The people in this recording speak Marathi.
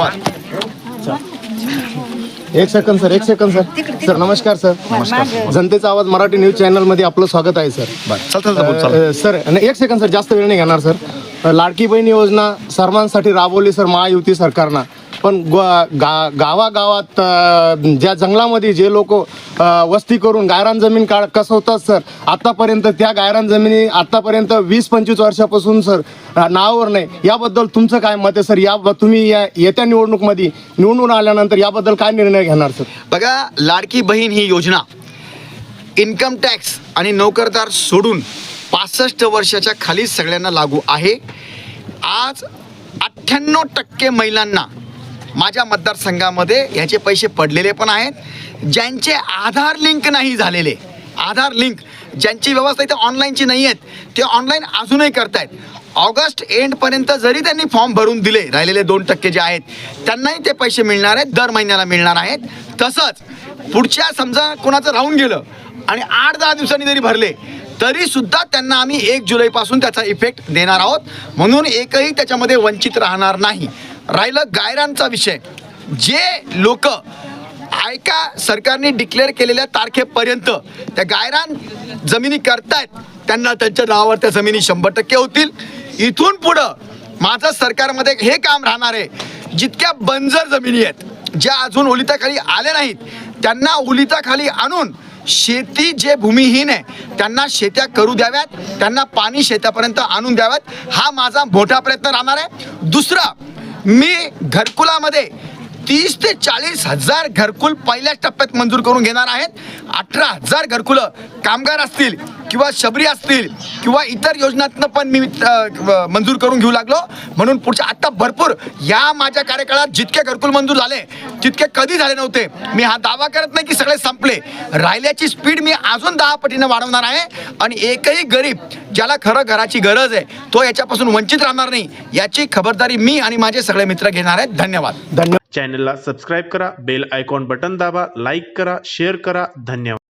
धन्यवाद. एक सेकंद सर एक सेकंद सर सर नमस्कार सर नमस्कार. जनतेचा आवाज मराठी न्यूज चॅनलमध्ये आपलं स्वागत आहे सर चल चल बोल चल. अ, सर आणि एक सेकंद सर जास्त वेळ नाही घेणार सर लाडकी बहीण योजना सर्वांसाठी राबवली सर महायुती सरकारनं. पण ग- गा गावागावात ज्या जंगलामध्ये जे लोक वस्ती करून गायरान जमीन काढ कसवतात सर आतापर्यंत त्या गायरान जमिनी आतापर्यंत वीस पंचवीस वर्षापासून सर नावावर नाही. याबद्दल तुमचं काय मत आहे सर? या तुम्ही या येत्या निवडणूकमध्ये निवडून आल्यानंतर याबद्दल काय निर्णय घेणार सर? बघा लाडकी बहीण ही योजना इन्कम टॅक्स आणि नोकरदार सोडून पासष्ट वर्षाच्या खाली सगळ्यांना लागू आहे. आज अठ्ठ्याण्णव टक्के महिलांना माझ्या मतदारसंघामध्ये ह्याचे पैसे पडलेले पण आहेत. ज्यांचे आधार लिंक नाही झालेले आधार लिंक ज्यांची व्यवस्था इथे ऑनलाईनची नाही आहेत ते ऑनलाईन अजूनही करतायत. ऑगस्ट एंडपर्यंत जरी त्यांनी फॉर्म भरून दिले राहिलेले दोन टक्के जे आहेत त्यांनाही ते पैसे मिळणार आहेत दर महिन्याला मिळणार आहेत. तसंच पुढच्या समजा कोणाचं राहून गेलं आणि आठ दहा दिवसांनी जरी भरले तरी सुद्धा त्यांना आम्ही एक जुलैपासून त्याचा इफेक्ट देणार आहोत. म्हणून एकही त्याच्यामध्ये वंचित राहणार नाही. राहिलं गायरांचा विषय. जे लोक ऐका सरकारने डिक्लेअर केलेल्या तारखेपर्यंत त्या गायरान जमिनी करतायत त्यांना त्यांच्या नावावर त्या जमिनी शंभर टक्के होतील. इथून पुढं माझं सरकारमध्ये हे काम राहणार आहे. जितक्या बंजर जमिनी आहेत ज्या अजून ओलिताखाली आल्या नाहीत त्यांना ओलिताखाली आणून शेती जे भूमिहीन आहे त्यांना शेत्या करू द्याव्यात त्यांना पाणी शेतापर्यंत आणून द्याव्यात. हा माझा मोठा प्रयत्न राहणार आहे. दुसरा मी घरकुलामध्ये तीस ते चाळीस हजार घरकुल पहिल्याच टप्प्यात मंजूर करून घेणार आहेत. अठरा हजार घरकुलं कामगार असतील किंवा शबरी असतील किंवा इतर योजनातनं पण मी मंजूर करून घेऊ लागलो. म्हणून पुढच्या आत्ता भरपूर या माझ्या कार्यकाळात जितके घरकुल मंजूर झाले तितके कधी झाले नव्हते मी हा दावा करत नाही की सगळे संपले. राहिल्याची स्पीड मी अजून दहा पटीनं वाढवणार आहे आणि एकही गरीब ज्याला खरं घराची गरज आहे तो याच्यापासून वंचित राहणार नाही याची खबरदारी मी आणि माझे सगळे मित्र घेणार आहेत. धन्यवाद. धन्यवाद. चॅनलला सबस्क्राईब करा बेल आयकॉन बटन दाबा लाईक करा शेअर करा. धन्यवाद.